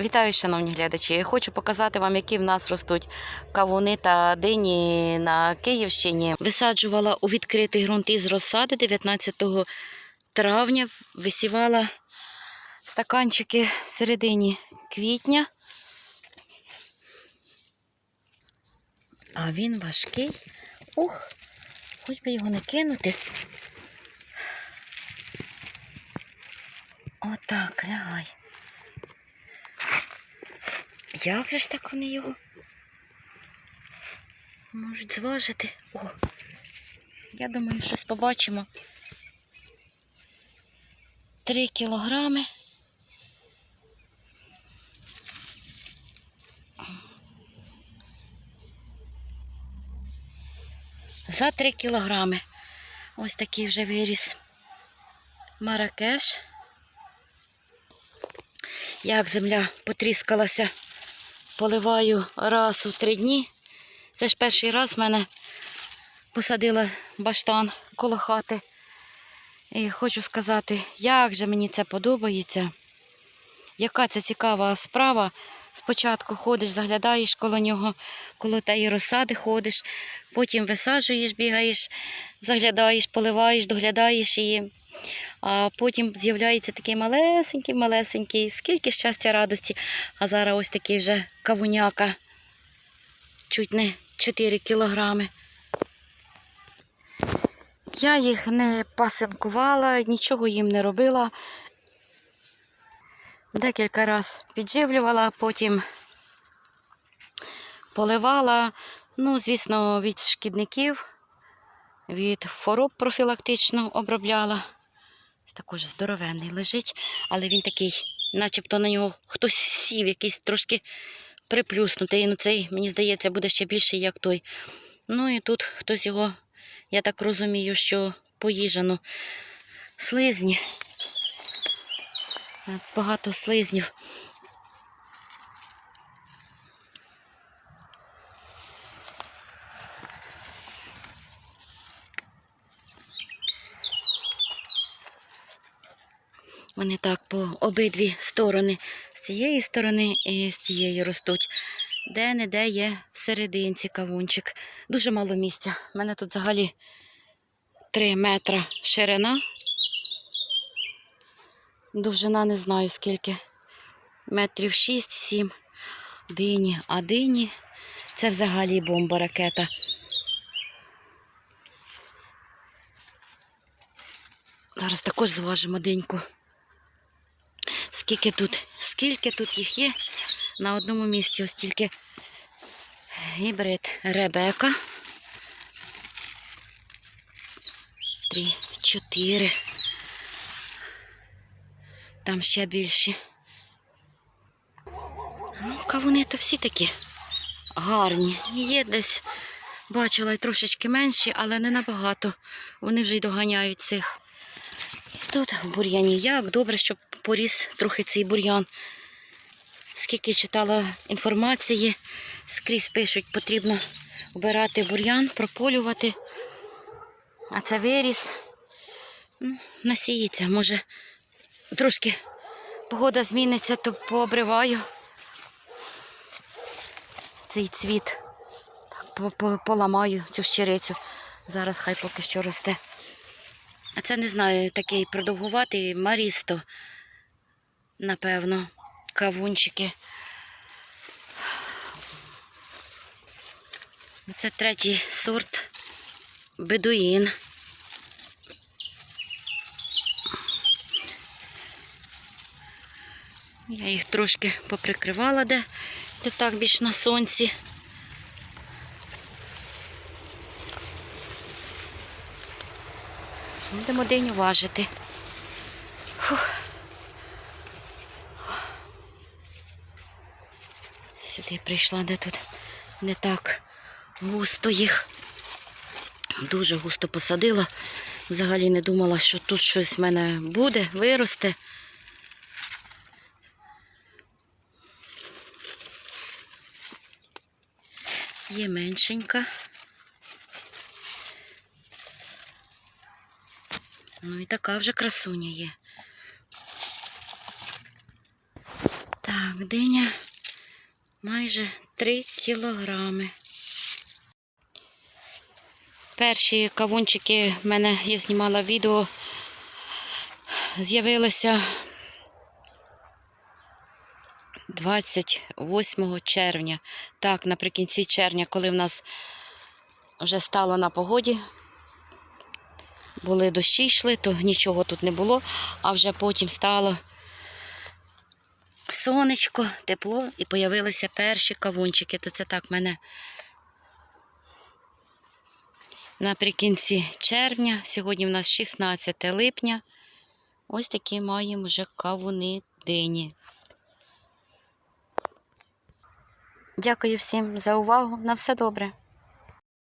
Вітаю, шановні глядачі. Хочу показати вам, які в нас ростуть кавуни та дині на Київщині. Висаджувала у відкритий ґрунт із розсади 19 травня, висівала стаканчики в середині квітня. А він важкий. Ух, хоч би його не кинути. Отак, лягай. Як же ж так вони його можуть зважити? О, я думаю, щось побачимо. Три кілограми. За три кілограми. Ось такий вже виріс. Маракеш. Як земля потріскалася поливаю раз у три дні. Це ж перший раз в мене посадила баштан коло хати. І хочу сказати, як же мені це подобається. Яка це цікава справа. Спочатку ходиш, заглядаєш коло нього, коло тієї розсади ходиш, потім висаджуєш, бігаєш, заглядаєш, поливаєш, доглядаєш її. А потім з'являється такий малесенький, малесенький, скільки щастя, радості. А зараз ось такий вже кавуняка, чуть не 4 кілограми. Я їх не пасинкувала, нічого їм не робила. Декілька разів підживлювала, потім поливала. Ну, звісно, від шкідників, від хвороб профілактично обробляла. Також здоровенний лежить, але він такий, начебто на нього хтось сів, якийсь трошки приплюснутий. Ну, цей, мені здається, буде ще більший, як той. Ну і тут хтось його, я так розумію, що поїжджено. Слизні. Багато слизнів. Вони так по обидві сторони. З цієї сторони і з цієї ростуть. Де-не-де є всерединці кавунчик. Дуже мало місця. У мене тут взагалі 3 метра ширина. Довжина не знаю скільки. Метрів 6-7. Дині. А дині це взагалі бомба ракета. Зараз також зважимо диньку. Скільки тут, скільки тут їх є на одному місці, ось тільки гібрид Ребека. Три, чотири. Там ще більші. Ну, кавуни то всі такі гарні. Є десь, бачила й трошечки менші, але не набагато. Вони вже й доганяють цих. Тут в бур'яні як добре, щоб поріс трохи цей бур'ян. Скільки читала інформації, скрізь пишуть, потрібно вбирати бур'ян, прополювати. А це виріс. Ну, насіється, може, трошки погода зміниться, то пообриваю цей цвіт. Так, по- по- поламаю цю щирицю. Зараз хай поки що росте. А це не знаю, такий продовгуватий марісто, напевно, кавунчики. Це третій сорт бедуїн. Я їх трошки поприкривала, де, де так більш на сонці. Будемо день важити. Фух. Сюди прийшла, де тут не так густо їх. Дуже густо посадила. Взагалі не думала, що тут щось в мене буде, виросте. Є меншенька. Ну і така вже красуня є. Так, диня майже 3 кілограми. Перші кавунчики в мене я знімала відео. З'явилися 28 червня. Так, наприкінці червня, коли в нас вже стало на погоді, були дощі йшли, то нічого тут не було, а вже потім стало сонечко, тепло і появилися перші кавунчики. То це так мене наприкінці червня. Сьогодні в нас 16 липня. Ось такі маємо вже кавуни дині. Дякую всім за увагу. На все добре.